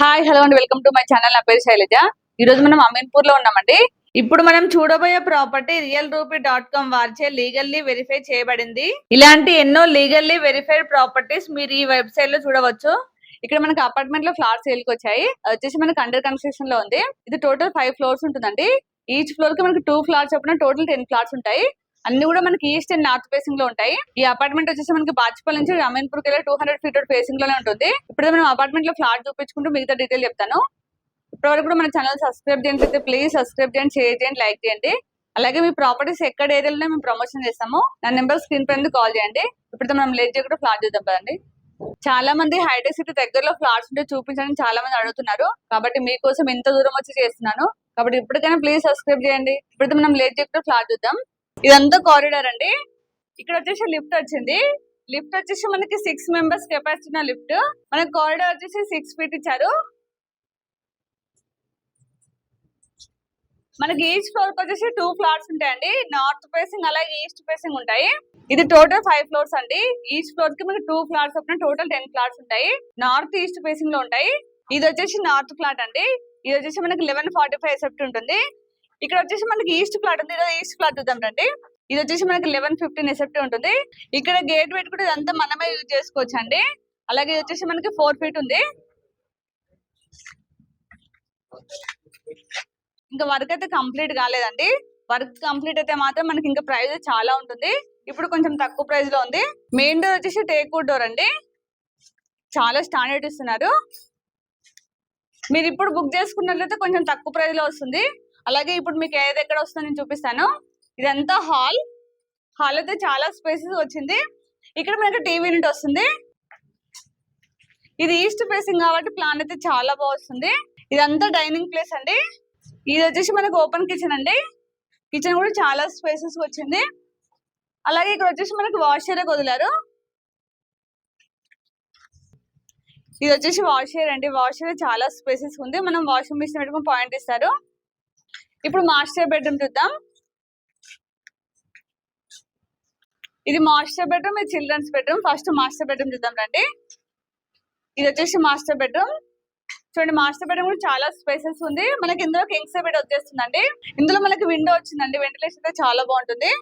Hi hello and. Welcome to my channel. నా పేరు శైలజ. ఈ రోజు మనం అమీన్పూర్లో ఉన్నామండి. ఇప్పుడు మనం చూడబోయే property real rupee dot com వారిచే లీగల్లీ వెరిఫై చేయబడింది. ఇలాంటి ఎన్నో లీగల్లీ వెరిఫైడ్ ప్రాపర్టీస్ మీరు ఈ వెబ్సైట్లో చూడవచ్చు. ఇక్కడ మనకి అపార్ట్మెంట్లో ఫ్లాట్స్ సేల్కి వచ్చాయి. వచ్చేసి మనకి అండర్ కన్స్ట్రక్షన్లో ఉంది. ఇది టోటల్ ఫైవ్ ఫ్లోర్స్ ఉంటుందండి. ఈచ్ ఫ్లోర్కి మనకి టూ ఫ్లాట్స్ చెప్పిన టోటల్ టెన్ ఫ్లాట్స్ ఉంటాయి. అన్ని కూడా మనకి ఈస్ట్ అండ్ నార్త్ ఫేసింగ్లో ఉంటాయి. ఈ అపార్ట్మెంట్ వచ్చేసి మనకి బాచిపల్ నుంచి అమీన్పూర్కి టూ హండ్రెడ్ ఫీట్ ఫేసింగ్లోనే ఉంటుంది. ఇప్పుడు మనం అపార్ట్మెంట్లో ఫ్లాట్ చూపించుకుంటూ మిగతా డీటెయిల్ చెప్తాను. ఇప్పటివరకు కూడా మన ఛానల్ సబ్స్క్రైబ్ చేయండి అయితే ప్లీజ్ సబ్స్క్రైబ్ చేయండి షేర్ చేయండి లైక్ చేయండి. అలాగే మీ ప్రాపర్టీస్ ఎక్కడ ఏరియాలో మేము ప్రమోషన్ చేస్తాము. నా నెంబర్ స్క్రీన్ పైన కాల్ చేయండి. ఇప్పుడు మనం లేట్ చేయకుండా ఫ్లాట్ చూద్దాం కదండి చాలా మంది హైటెక్ సిటీ దగ్గరలో ఫ్లాట్స్ ఉంటే చూపించడానికి చాలా మంది అడుగుతున్నారు. కాబట్టి మీకోసం ఇంత దూరం వచ్చి చేస్తున్నాను. కాబట్టి ఇప్పటికైనా ప్లీజ్ సబ్స్క్రైబ్ చేయండి. ఇప్పుడు మనం లేట్ చేయకుండా ఫ్లాట్ చూద్దాం. ఇదంతా కారిడార్ అండి. ఇక్కడ వచ్చేసి లిఫ్ట్ వచ్చింది. లిఫ్ట్ వచ్చేసి మనకి సిక్స్ మెంబర్స్ కెపాసిటీ ఉన్న లిఫ్ట్. మనకి కారిడార్ వచ్చేసి సిక్స్ ఫీట్ ఇచ్చారు. మనకి ఈస్ట్ ఫ్లోర్ వచ్చేసి టూ ఫ్లాట్స్ ఉంటాయండి. నార్త్ ఫేసింగ్ అలాగే ఈస్ట్ ఫేసింగ్ ఉంటాయి. ఇది టోటల్ ఫైవ్ ఫ్లోర్స్ అండి. ఈస్ట్ ఫ్లోర్కి మనకి టూ ఫ్లాట్స్ అప్పుడు టోటల్ టెన్ ఫ్లాట్స్ ఉంటాయి. నార్త్ ఈస్ట్ ఫేసింగ్లో ఉంటాయి. ఇది వచ్చేసి నార్త్ ఫ్లాట్ అండి. ఇది వచ్చేసి మనకి లెవెన్ ఫార్టీ ఫైవ్ సెప్ట్ ఉంటుంది. ఇక్కడ వచ్చేసి మనకి ఈస్ట్ ఫ్లాట్ ఉంది. ఇది ఈస్ట్ ఫ్లాట్ చూద్దాం రండి. ఇది వచ్చేసి మనకి లెవెన్ ఫిఫ్టీన్ ఎసెప్టీ ఉంటుంది. ఇక్కడ గేట్ పెట్టుకుంటే ఇదంతా మనమే యూజ్ చేసుకోవచ్చు అండి అలాగే ఇది వచ్చేసి మనకి ఫోర్ ఫీట్ ఉంది. ఇంకా వర్క్ అయితే కంప్లీట్ కాలేదండి. వర్క్ కంప్లీట్ అయితే మాత్రం మనకి ఇంకా ప్రైస్ చాలా ఉంటుంది. ఇప్పుడు కొంచెం తక్కువ ప్రైస్లో ఉంది. మెయిన్ డోర్ వచ్చేసి టేక్ డోర్ అండి. చాలా స్టాండర్డ్ ఇస్తున్నారు. మీరు ఇప్పుడు బుక్ చేసుకున్నట్లయితే కొంచెం తక్కువ ప్రైస్లో వస్తుంది. అలాగే ఇప్పుడు మీకు ఏది ఎక్కడ వస్తుందో నేను చూపిస్తాను. ఇదంతా హాల్. హాల్ అయితే చాలా స్పేసెస్ వచ్చింది. ఇక్కడ మనకి టీవీ యూనిట్ వస్తుంది. ఇది ఈస్ట్ ఫేసింగ్ కాబట్టి ప్లాన్ అయితే చాలా బాగుంది ఇదంతా డైనింగ్ ప్లేస్ అండి. ఇది వచ్చేసి మనకు ఓపెన్ కిచెన్ అండి. కిచెన్ కూడా చాలా స్పేసెస్ వచ్చింది. అలాగే ఇక్కడ వచ్చేసి మనకి వాష్ ఏరియా వదిలారు. ఇది వచ్చేసి వాష్ ఏరియా అండి. వాష్ ఏరియా చాలా స్పేసెస్ ఉంది. మనం వాషింగ్ మిషన్ పెట్టుకుని పాయింట్ ఇస్తారు. ఇప్పుడు మాస్టర్ బెడ్రూమ్ చూద్దాం. ఇది మాస్టర్ బెడ్రూమ్ ఇది children's bedroom. First master bedroom చూద్దాం రండి. ఇది వచ్చేసి మాస్టర్ బెడ్రూమ్. చూడండి మాస్టర్ బెడ్రూమ్ కూడా చాలా స్పేసెస్ ఉంది. మనకి ఇందులో కింగ్స్ బెడ్ వచ్చేస్తుందండి. ఇందులో మనకి విండో వచ్చిందండి. వెంటిలేషన్ అయితే చాలా బాగుంటుంది.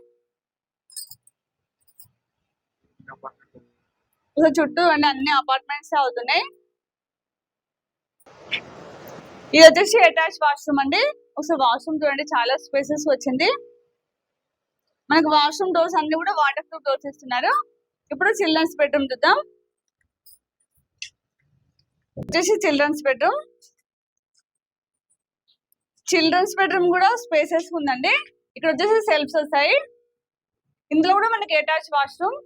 చుట్టూ అండి అన్ని అపార్ట్మెంట్స్ అవుతున్నాయి. ఇది వచ్చేసి అటాచ్ వాష్రూమ్ అండి. ఒకసారి వాష్రూమ్ చూడండి చాలా స్పేసెస్ వచ్చింది. మనకి వాష్రూమ్ డోర్స్ అన్ని కూడా వాటర్ ప్రూఫ్ డోర్స్ ఇస్తున్నారు. ఇప్పుడు చిల్డ్రన్స్ బెడ్రూమ్ చూద్దాం. వచ్చేసి చిల్డ్రన్స్ బెడ్రూమ్. చిల్డ్రన్స్ బెడ్రూమ్ కూడా స్పేసెస్ ఉందండి. ఇక్కడ వచ్చేసి సెల్ఫ్స్ వస్తాయి. ఇందులో కూడా మనకి అటాచ్ వాష్రూమ్.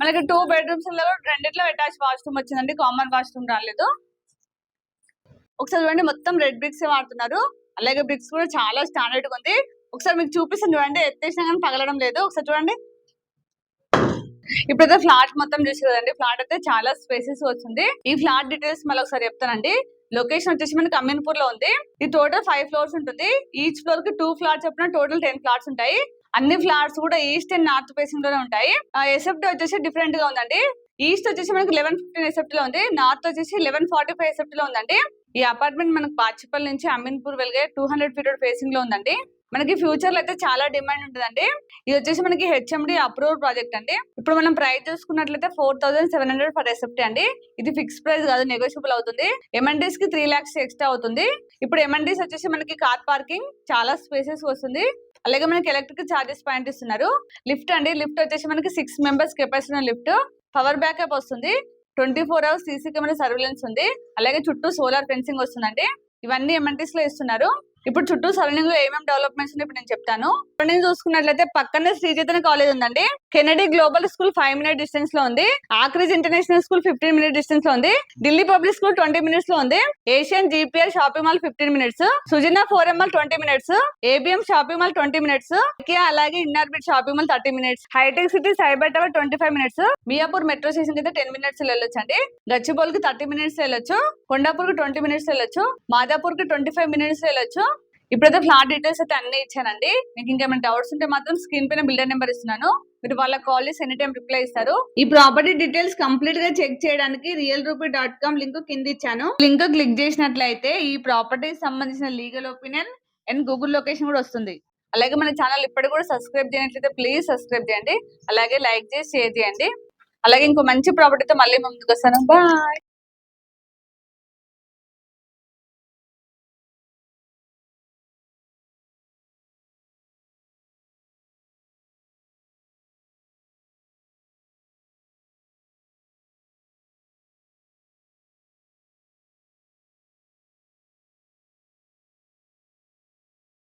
మనకి టూ బెడ్రూమ్స్ రెండిట్లో అటాచ్ వాష్రూమ్ వచ్చిందండి. కామన్ వాష్రూమ్ రాలేదు. ఒకసారి చూడండి మొత్తం రెడ్ బ్రిక్స్ వాడుతున్నారు. అలాగే బ్రిక్స్ కూడా చాలా స్టాండర్డ్గా ఉంది. ఒకసారి మీకు చూపిస్తాను చూడండి ఎత్తేసినా కానీ పగలడం లేదు. ఒకసారి చూడండి. ఇప్పుడైతే ఫ్లాట్ మొత్తం చూసి కదండి. ఫ్లాట్ అయితే చాలా స్పేసెస్ వచ్చింది. ఈ ఫ్లాట్ డీటెయిల్స్ మళ్ళీ ఒకసారి చెప్తానండి. లొకేషన్ వచ్చేసి మనకి అమీన్పూర్లో ఉంది. ఈ టోటల్ ఫైవ్ ఫ్లోర్స్ ఉంటుంది. ఈచ్ ఫ్లోర్కి టూ ఫ్లాట్స్ చెప్పిన టోటల్ టెన్ ఫ్లాట్స్ ఉంటాయి. అన్ని ఫ్లాట్స్ కూడా ఈస్ట్ అండ్ నార్త్ ఫేసింగ్లోనే ఉంటాయి. ఎసెప్ట్ వచ్చేసి డిఫరెంట్గా ఉందండి. ఈస్ట్ వచ్చేసి మనకి లెవెన్ ఫిఫ్టీన్ ఎసెప్ట్లో ఉంది. నార్త్ వచ్చేసి లెవెన్ ఫార్టీ ఫైవ్ ఎసెప్ట్లో ఉందండి. ఈ అపార్ట్మెంట్ మనకి బాచిపల్లి నుంచి అమీన్పూర్ వెళ్గే టూ హండ్రెడ్ ఫీట్ ఫేసింగ్లో ఉందండి. మనకి ఫ్యూచర్లో అయితే చాలా డిమాండ్ ఉంటుందండి. ఇది వచ్చేసి మనకి హెచ్ఎండి అప్రూవ్ ప్రాజెక్ట్ అండి. ఇప్పుడు మనం ప్రైస్ చూసుకున్నట్లయితే four thousand seven hundred per SFT అండి. ఇది ఫిక్స్ ప్రైస్ కాదు నెగోషియబుల్ అవుతుంది. ఎంఎన్డీస్కి త్రీ లాక్స్ ఎక్స్ట్రా అవుతుంది. ఇప్పుడు ఎంఎన్డీస్ వచ్చేసి మనకి కార్ పార్కింగ్ చాలా స్పేసెస్ వస్తుంది. అలాగే మనకి ఎలక్ట్రిక్ చార్జెస్ పాయింట్ ఇస్తున్నారు. లిఫ్ట్ అండి లిఫ్ట్ వచ్చేసి మనకి six members capacity lift power backup వస్తుంది. Twenty four hours CC camera surveillance ఉంది. అలాగే చుట్టూ సోలార్ ఫెన్సింగ్ వస్తుందండి. ఇవన్నీ ఎంఎన్టీస్లో ఇస్తున్నారు. ఇప్పుడు చుట్టూ సరౌండింగ్లో ఏమేమి డెవలప్మెంట్స్ ఉన్నాయి ఇప్పుడు నేను చెప్తాను. సరౌండింగ్ చూసుకున్నట్లయితే పక్కనే శ్రీ చైతన్య కాలేజ్ ఉందండి. Kennedy global school five minute డిస్టెన్స్లో ఉంది. Oakridge international school fifteen minute డిస్టెన్స్లో ఉంది. ఢిల్లీ పబ్లిక్ స్కూల్ ట్వంటీ మినిట్స్లో ఉంది. Asian GPR shopping mall fifteen minutes. Sujana forum mall twenty minutes. ABM shopping mall twenty minutes. అలాగే Inorbit shopping mall thirty minutes. Hitech City Cyber Tower twenty five minutes. Miyapur metro station అయితే ten minutes వెళ్ళొచ్చు అండి. గచ్చిబౌల్కి thirty minutes వెళ్ళొచ్చు. కొండాపూర్కి twenty minutes వెళ్ళొచ్చు. మాదాపూర్కి twenty five minutes వెళ్ళొచ్చు. ఇప్పుడైతే flat details అయితే అన్ని ఇచ్చానండి మీకు ఇంకేమైనా డౌట్స్ ఉంటే మాత్రం స్క్రీన్ పైన బిల్డర్ నెంబర్ ఇస్తున్నాను. మీరు వాళ్ళ కాల్ చేసి ఎనీ టైం రిప్లై ఇస్తారు. ఈ ప్రాపర్టీ డీటెయిల్స్ కంప్లీట్గా చెక్ చేయడానికి real rupee dot com link కింద ఇచ్చాను. లింక్ క్లిక్ చేసినట్లయితే ఈ ప్రాపర్టీ సంబంధించిన legal opinion and Google location కూడా వస్తుంది. అలాగే మన ఛానల్ ఇప్పటికి కూడా సబ్స్క్రైబ్ చేయనట్లయితే ప్లీజ్ సబ్స్క్రైబ్ చేయండి. అలాగే లైక్ చేసి షేర్ చేయండి. అలాగే ఇంకో మంచి ప్రాపర్టీతో మళ్ళీ ముందుకు వస్తాను. బాయ్.